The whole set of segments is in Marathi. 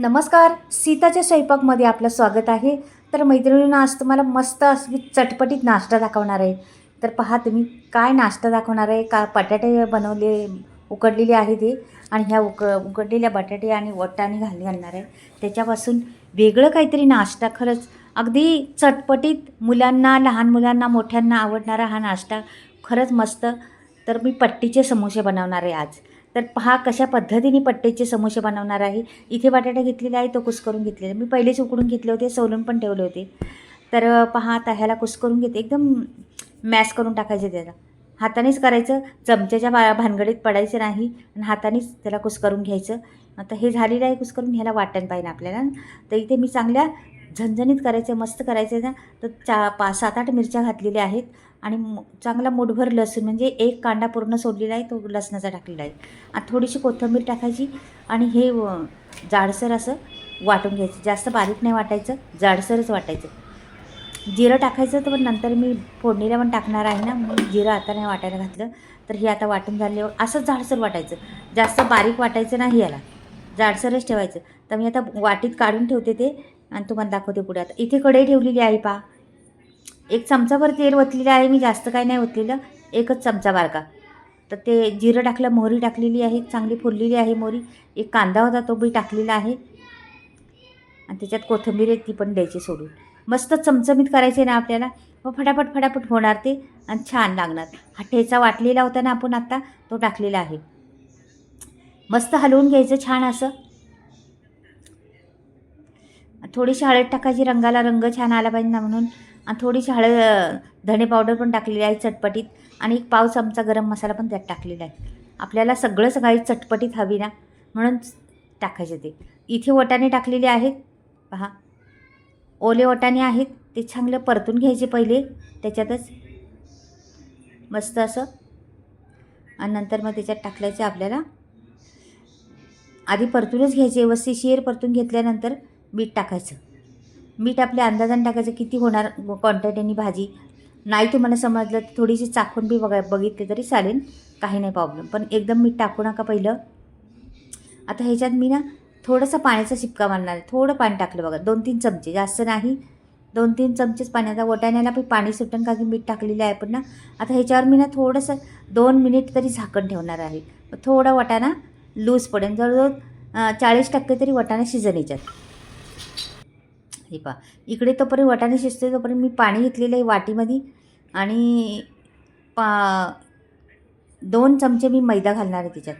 नमस्कार सीताच्या स्वयंपाकमध्ये आपलं स्वागत आहे. तर मैत्रिणींना आज तुम्हाला मस्त अशी चटपटीत नाश्ता दाखवणार आहे. तर पहा तुम्ही काय नाश्ता दाखवणार आहे? का बटाटे बनवले उकडलेले आहे ते? आणि ह्या उक उकडलेल्या बटाटे आणि वटाणे घाल घालणार आहे. त्याच्यापासून वेगळं काहीतरी नाश्ता. खरंच अगदी चटपटीत मुलांना लहान मुलांना मोठ्यांना आवडणारा हा नाश्ता खरंच मस्त. तर मी पट्टीचे समोसे बनवणार आहे आज. तर पहा कशा पद्धतीने पट्टेचे समोसे बनवणार आहे. इथे बटाटा घेतलेला आहे तो कुसकरून घेतलेला मी पहिलेच उकडून घेतले होते सोलून पण ठेवले होते. तर पहा आता ह्याला कुसकरून घेते. एकदम मॅश करून टाकायचे त्याला. हातानेच करायचं. चमच्याच्या बा भानगडीत पडायचं नाही. आणि हातानेच त्याला कुसकरून घ्यायचं. आता हे झालेलं आहे कुसकरून ह्याला वाटण पाहिजे आपल्याला. तर इथे मी चांगल्या झणझणीत करायचं मस्त करायचं ना. तर चा पाच सात आठ मिरच्या घातलेल्या आहेत. आणि चांगला मुठभर लसूण म्हणजे एक कांदा पूर्ण सोडलेला आहे तो लसणाचा टाकलेला आहे. आणि थोडीशी कोथिंबीर टाकायची आणि हे जाडसर असं वाटून घ्यायचं. जास्त बारीक नाही वाटायचं जाडसरच वाटायचं. जिरं टाकायचं तर पण नंतर मी फोडणीला पण टाकणार आहे ना म्हणून जिरं आता नाही वाटायला घातलं तर हे आता वाटून झाल्यावर असंच जाडसर वाटायचं. जास्त बारीक वाटायचं नाही याला. जाडसरच ठेवायचं. तर मी आता वाटीत काढून ठेवते ते आणि तुम्हाला दाखवते पुढे. आता इथे कढई ठेवलेली आहे पा एक चमचाभर तेल ओतलेलं आहे मी जास्त काही नाही ओतलेलं एकच चमचा बारका. तर ते जिरं टाकलं मोहरी टाकलेली आहे चांगली फुललेली आहे मोहरी. एक कांदा होता तो बी टाकलेला आहे. आणि त्याच्यात कोथिंबीर आहे ती पण द्यायची सोडून. मस्त चमचमीत करायचे ना आपल्याला. मग फटाफट फटाफट होणार ते आणि छान लागणार. हा ठेचा वाटलेला होता ना आपण आत्ता तो टाकलेला आहे. मस्त हलवून घ्यायचं छान असं. थोडीशी हळद टाकायची रंगाला रंग छान आला पाहिजे ना म्हणून. आणि थोडीशी हळद धणे पावडर पण टाकलेली आहे चटपटीत. आणि एक पाव चमचा गरम मसाला पण त्यात टाकलेला आहे. आपल्याला सगळं सगळी चटपटीत हवी ना म्हणून टाकायचे ते. इथे वटाणे टाकलेले आहेत पहा. ओले वटाणे आहेत ते चांगलं परतून घ्यायचे पहिले त्याच्यातच. मस्त असं. आणि नंतर मग त्याच्यात टाकल्याचे आपल्याला. आधी परतूनच घ्यायचे व्यवस्थितशीर परतून घेतल्यानंतर मीठ टाकायचं. मीठ आपल्या अंदाजाने टाकायचं किती होणार क्वांटिटीनी भाजी? नाही तुम्हाला समजलं तर थोडीशी चाखून बी बघा बघितली तरी चालेल काही नाही प्रॉब्लेम पण एकदम मीठ टाकू नका पहिलं. आता ह्याच्यात मी ना थोडंसं पाण्याचा शिपका मारणार आहे. थोडं पाणी टाकलं बघा दोन तीन चमचे. जास्त नाही दोन तीन चमचेच पाण्याचा वटाण्याला पण पाणी सुटण का की मीठ टाकलेलं आहे पण ना? आता ह्याच्यावर मी ना थोडंसं दोन मिनिट तरी झाकण ठेवणार आहे. थोडा वटाणा लूज पडेल. जवळजवळ चाळीस टक्के तरी वटाणा शिजन याच्यात हे पहा. इकडे तोपर्यंत वटाणे शिजते तोपर्यंत मी पाणी घेतलेलं आहे वाटीमध्ये आणि पा दोन चमचे मी मैदा घालणार आहे त्याच्यात.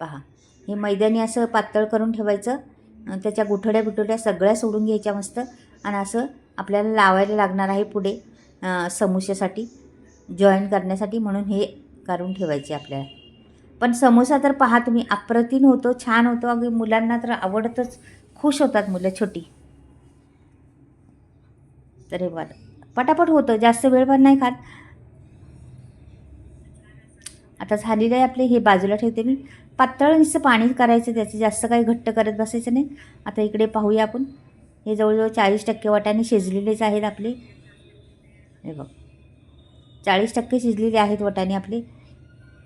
पहा. हे मैद्याने असं पातळ करून ठेवायचं त्याच्या गुठड्या बिठळ्या सगळ्या सोडून घ्यायच्या मस्त. आणि असं आपल्याला लावायला लागणार आहे पुढे अं, समोश्यासाठी जॉईन करण्यासाठी म्हणून हे करून ठेवायचे आपल्याला. पण समोसा तर पहा तुम्ही अप्रतिम होतो छान होतो. अगदी मुलांना तर आवडतच. खुश होतात मुलं छोटी. तर हे पटापट होतं जास्त वेळ पण नाही खात. आता झालेलं आहे आपले? हे बाजूला ठेवते मी. पातळ नुसतं पाणी करायचं त्याचं जास्त काही घट्ट करत बसायचं नाही. आता इकडे पाहूया आपण. हे जवळजवळ चाळीस टक्के वाट्याने शिजलेलेच आहेत आपले. हे बघ. चाळीस टक्के शिजलेले आहेत वाटाणे आपले.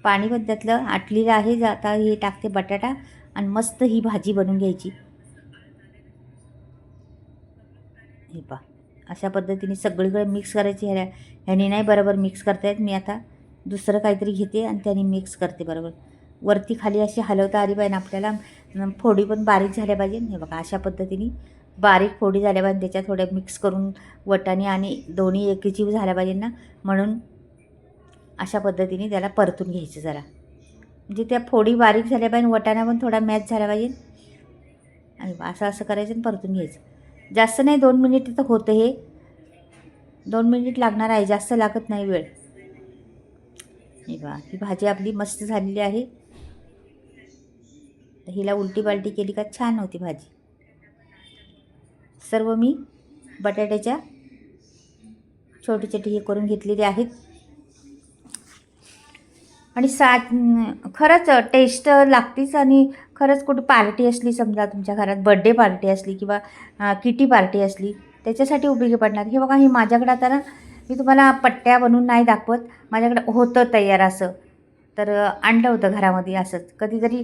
पाणी पण त्यातलं आटलेलं आहे. जा- आता हे टाकते बटाटा आणि मस्त ही भाजी बनवून घ्यायची हे पा अशा पद्धतीने सगळीकडे मिक्स करायची. ह्या ह्याने नाही बरोबर मिक्स करता येत. मी आता दुसरं काहीतरी घेते आणि त्याने मिक्स करते बरोबर. वरती खाली अशी हलवता आली पाहिजे. आपल्याला फोडी पण बारीक झाल्या पाहिजे. हे बघा अशा पद्धतीने बारीक फोडी झाल्या पाहिजे. त्याच्यात थोड्या मिक्स करून वटाणे आणि दोन्ही एकीचीव झाल्या पाहिजे ना. म्हणून अशा पद्धतीने त्याला परतून घ्यायचं जरा. म्हणजे त्या फोडी बारीक झाल्या पाहिजे वटाणा पण थोडा मॅच झाला पाहिजे. आणि असं असं करायचं आणि परतून घ्यायचं. जास्त नाही दोन मिनिट तर होतं हे. दोन मिनिट लागणार आहे जास्त लागत नाही वेळ. हे बा ही भाजी आपली मस्त झालेली आहे. तर हिला उलटी बालटी केली का छान होती भाजी. सर्व मी बटाट्याच्या छोटी छोटी हे करून घेतलेली आहेत. आणि सात खरंच टेस्ट लागतीच आणि खरंच कुठं पार्टी असली समजा तुमच्या घरात बड्डे पार्टी असली किंवा किटी पार्टी असली त्याच्यासाठी उपयोगी पडणार. हे बघा हे माझ्याकडे आता मी तुम्हाला पट्ट्या बनवून नाही दाखवत. माझ्याकडे होतं तयार असं. तर आणलं होतं घरामध्ये असंच. कधीतरी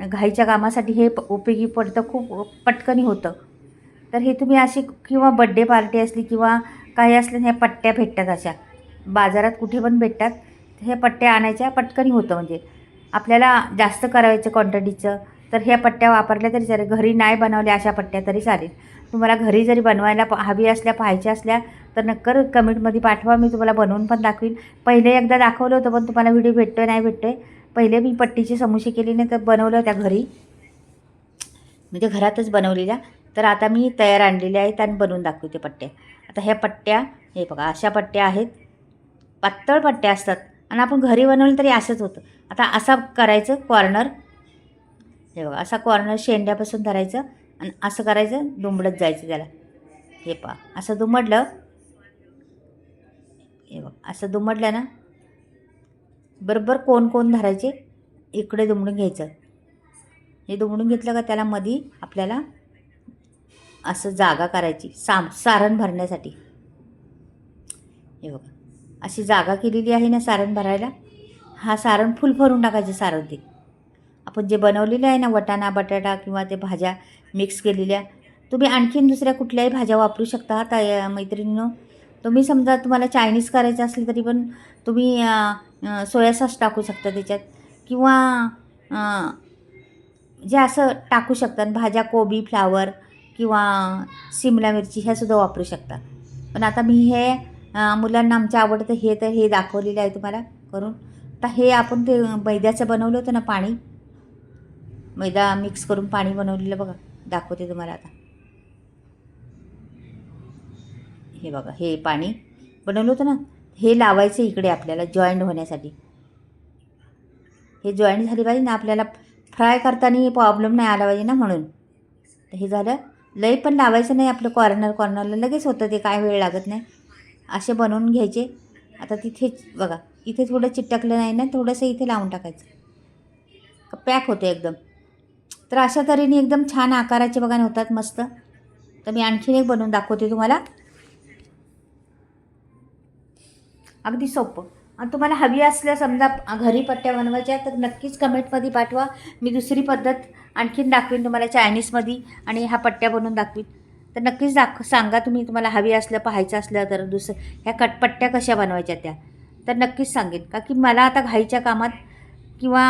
घाईच्या कामासाठी हे प उपयोगी पडतं खूप पटकनी होतं. तर हे तुम्ही अशी किंवा बड्डे पार्टी असली किंवा काही असलं ह्या पट्ट्या भेटतात अशा. बाजारात कुठे पण भेटतात हे पट्ट्या आणायच्या पटकनी होतं म्हणजे. आपल्याला जास्त करायचं क्वांटिटीचं तर ह्या पट्ट्या वापरल्या तरी चालेल. घरी नाही बनवल्या अशा पट्ट्या तरी चालेल. तुम्हाला घरी जरी बनवायला प- हवी असल्या पाहायच्या असल्या तर नक्कर कमेंटमध्ये पाठवा. मी तुम्हाला बनवून पण दाखवीन. पहिले एकदा दाखवलं होतं पण तुम्हाला व्हिडिओ भेटतोय नाही भेटतोय. पहिले मी पट्टीची समोसे केली नाही तर बनवलं होत्या घरी. म्हणजे घरातच बनवलेल्या. तर आता मी तयार आणलेल्या आहेत आणि बनवून दाखवते पट्ट्या. आता ह्या पट्ट्या हे बघा अशा पट्ट्या आहेत. पातळ पट्ट्या असतात. आणि आपण घरी बनवलं तरी असंच होतं. आता असा करायचं कॉर्नर. हे बघा असा कॉर्नर शेंड्यापासून धरायचं. आणि असं करायचं दुमडत जायचं त्याला. हे पहा असं दुमडलं. हे बघा असं दुमडलं ना बरोबर कोण कोण धरायचे? इकडे दुमडून घ्यायचं. हे दुमडून घेतलं का त्याला मधी आपल्याला असं जागा करायची साम सारण भरण्यासाठी. हे बघा अशी जागा केलेली आहे ना सारण भरायला हा सारण फुल भरून टाकायचं सारण ते. आपण जे बनवलेलं आहे ना वटाणा बटाटा किंवा ते भाज्या मिक्स केलेल्या. तुम्ही आणखीन दुसऱ्या कुठल्याही भाज्या वापरू शकता त्या मैत्रिणीनं. तुम्ही समजा तुम्हाला चायनीज करायचं असेल तरी पण तुम्ही सोया सॉस टाकू शकता त्याच्यात. किंवा जे असं टाकू शकता आणि भाज्या कोबी फ्लावर किंवा सिमला मिरची ह्यासुद्धा वापरू शकता. पण आता मी हे मुलांना आमच्या आवडतं हे तर हे दाखवलेलं आहे तुम्हाला करून. आता हे आपण ते मैद्याचं बनवलं होतं ना पाणी. मैदा मिक्स करून पाणी बनवलेलं बघा. दाखवते तुम्हाला आता. हे बघा हे पाणी बनवलं होतं ना हे लावायचं इकडे आपल्याला जॉईंट होण्यासाठी. हे जॉईंट झाली पाहिजे ना आपल्याला फ्राय करताना प्रॉब्लेम नाही आला पाहिजे ना म्हणून. तर हे झालं. लई पण लावायचं नाही आपलं कॉर्नर कॉर्नरला लगेच होतं ते काय वेळ लागत नाही. असे बनवून घ्यायचे. आता तिथेच बघा इथे थोडं चिटकलं नाही ना थोडंसं इथे लावून टाकायचं. पॅक होतं एकदम. तर अशा तऱ्हेने एकदम छान आकाराचे बघा होतात मस्त. तर मी आणखीन एक बनवून दाखवते तुम्हाला. अगदी सोपं. आणि तुम्हाला हवी असल्या समजा घरी पट्ट्या बनवायच्या तर नक्कीच कमेंटमध्ये पाठवा. मी दुसरी पद्धत आणखीन दाखवीन तुम्हाला चायनीजमध्ये आणि ह्या पट्ट्या बनवून दाखवीन. तर नक्कीच दाख सांगा तुम्ही तुम्हाला हवी असलं पाहायचं असलं तर दुसरं ह्या कट पट्ट्या कशा बनवायच्या त्या. तर नक्कीच सांगेन. का की मला आता घाईच्या कामात किंवा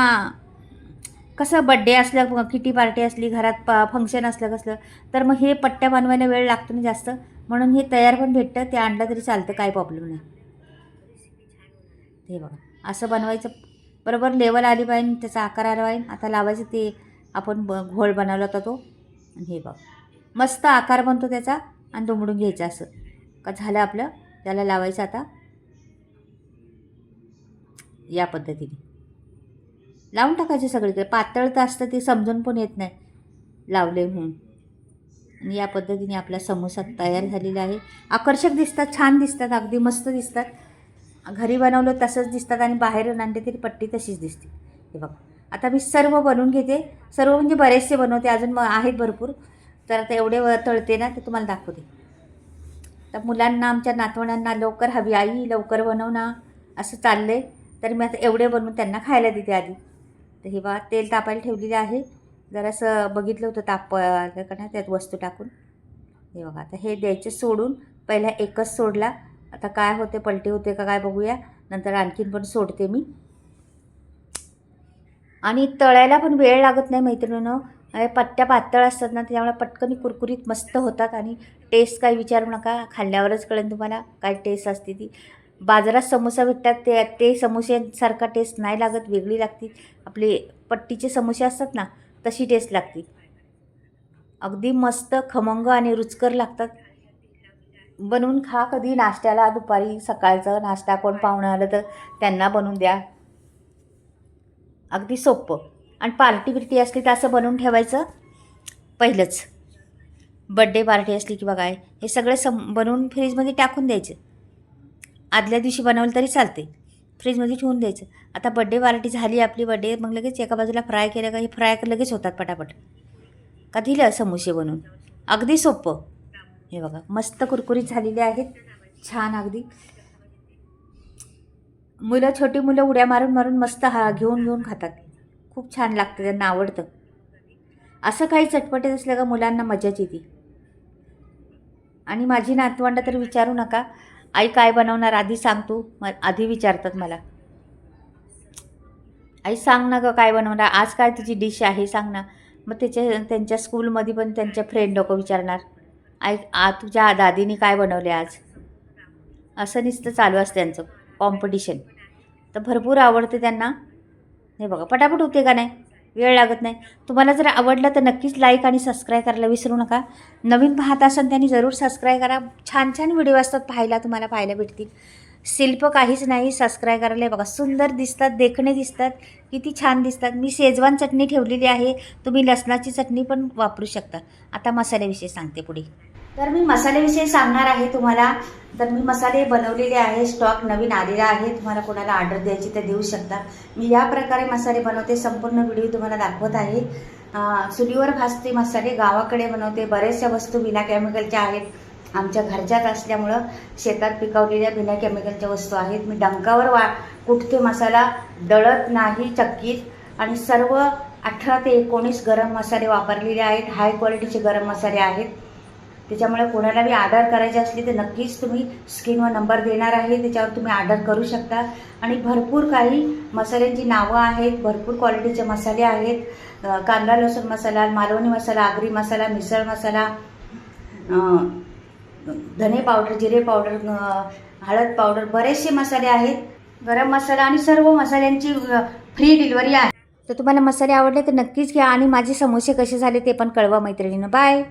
कसं बड्डे असलं किटी पार्टी असली घरात प फंक्शन असलं कसलं तर मग हे पट्ट्या बनवायला वेळ लागतो ना जास्त. म्हणून हे तयार पण भेटतं ते आणलं तरी चालतं काही प्रॉब्लेम नाही. हे बघा असं बनवायचं. बरोबर लेवल आली पाहिजे त्याचा आकार आला पाहिजे. आता लावायचं ते आपण ब घोळ बनवला होता तो. आणि हे बघ मस्त आकार बनतो त्याचा आणि दुमडून घ्यायचं असं. का झालं आपलं त्याला लावायचं आता. या पद्धतीने. लावून टाकायचे सगळीकडे पातळ तर असतं ते समजून पण येत नाही. लावले म्हणून. आणि या पद्धतीने आपला समोसा तयार झालेला आहे. आकर्षक दिसतात छान दिसतात अगदी मस्त दिसतात. घरी बनवलं तसंच दिसतात आणि बाहेरून आणले तरी पट्टी तशीच दिसते. हे बघ. आता मी सर्व बनवून घेते. सर्व म्हणजे बरेचसे बनवते अजून मग आहेत भरपूर. तर आता एवढे तळते ना ते तुम्हाला दाखवते. तर मुलांना आमच्या नातवंडांना लवकर हवी आई लवकर बनव ना. असं चाललं आहे तर मी आता एवढे बनवून त्यांना खायला देते आधी. तर हे तेल तापायला ठेवलेलं आहे. जरासं बघितलं होतं ताप का नाही त्यात वस्तू टाकून. हे बघा आता हे द्यायचं सोडून पहिला एकच सोडला. आता काय होते पलटी होते का काय बघूया. नंतर आणखीन पण सोडते मी. आणि तळायला पण वेळ लागत नाही मैत्रिणीनं. हे पट्ट्या पातळ असतात ना त्याच्यामुळे पटकन कुरकुरीत मस्त होतात. आणि टेस्ट काही विचारू नका खाल्ल्यावरच कळेल तुम्हाला काय टेस्ट असते ती. बाजारात समोसा भेटतात ते ते समोसेसारखा टेस्ट नाही लागत वेगळी लागती. आपले पट्टीचे समोसे असतात ना तशी टेस्ट लागते. अगदी मस्त खमंग आणि रुचकर लागतात. बनवून खा कधी नाश्त्याला दुपारी सकाळचं नाश्ता कोण पाहुणं आलं तर त्यांना बनवून द्या. अगदी सोपं. आणि पार्टी बिर्टी असली तर असं बनवून ठेवायचं पहिलंच. बड्डे पार्टी असली किंवा काय हे सगळं सम बनवून फ्रीजमध्ये टाकून द्यायचं. आदल्या दिवशी बनवलं तरी चालते फ्रीजमध्ये ठेवून द्यायचं. आता बड्डे पार्टी झाली आपली बड्डे मग लगेच एका बाजूला फ्राय केलं का हे फ्राय लगेच होतात पटापट. का दिलं समोसे बनवून? अगदी सोपं. हे बघा मस्त कुरकुरीत झालेले आहेत. छान अगदी. मुलं छोटी मुलं उड्या मारून मारून मस्त हा घेऊन घेऊन खातात. खूप छान लागतं त्यांना आवडतं. असं काही चटपटीत असलं का मुलांना मजाच येते. आणि माझी नातवंड तर विचारू नका आई काय बनवणार आधी सांग तू. म आधी विचारतात मला. आई सांग ना गं काय बनवणार. आज काय तुझी डिश आहे सांग ना. मग त्याच्या त्यांच्या स्कूलमध्ये पण त्यांच्या फ्रेंड लोक विचारणार. आई आ तुझ्या दादीने काय बनवले आज? असं नुसतं चालू असतं त्यांचं कॉम्पिटिशन तर भरपूर आवडते त्यांना. हे बघा पटापट होते का नाही? वेळ लागत नाही. तुम्हाला जर आवडलं तर नक्कीच लाईक आणि सबस्क्राईब करायला विसरू नका. नवीन पाहत असाल त्यांनी जरूर सबस्क्राईब करा. छान छान व्हिडिओ असतात पाहायला तुम्हाला पाहायला भेटतील. शिल्प काहीच नाही सबस्क्राईब करायला. हे बघा सुंदर दिसतात देखणे दिसतात. किती छान दिसतात. मी शेजवान चटणी ठेवलेली आहे. तुम्ही लसणाची चटणी पण वापरू शकता. आता मसाल्याविषयी सांगते पुढे. तर मी मसाल्याविषयी सांगणार आहे तुम्हाला. तर मी मसाले बनवलेले आहे स्टॉक नवीन आलेला आहे. तुम्हाला कोणाला ऑर्डर द्यायची तर देऊ शकता. मी या प्रकारे मसाले बनवते संपूर्ण व्हिडिओ तुम्हाला दाखवत आहे. चुलीवर भाजते मसाले गावाकडे बनवते. बऱ्याचशा वस्तू बिना केमिकलच्या आहेत. आमच्या घरच्याच असल्यामुळं शेतात पिकवलेल्या बिना केमिकलच्या वस्तू आहेत. मी डंकावर वा कुठते मसाला दळत नाही चक्कीत. आणि सर्व अठरा ते एकोणीस गरम मसाले वापरलेले आहेत. हाय क्वालिटीचे गरम मसाले आहेत. त्याच्यामुळे कोणाला बी ऑर्डर करायची असली तर नक्कीच तुम्ही स्क्रीनवर नंबर देणार आहे त्याच्यावर तुम्ही ऑर्डर करू शकता. आणि भरपूर काही मसाल्यांची नावं आहेत भरपूर क्वालिटीचे मसाले आहेत. कांदा लसूण मसाला मालवणी मसाला आगरी मसाला मिसळ मसाला धने पावडर जिरे पावडर हळद पावडर बरेचसे मसाले आहेत. गरम मसाला आणि सर्व मसाल्यांची फ्री डिलिव्हरी आहे. तर तुम्हाला मसाले आवडले तर नक्कीच घ्या आणि माझे समोसे कसे झाले ते पण कळवा मैत्रिणीनं. बाय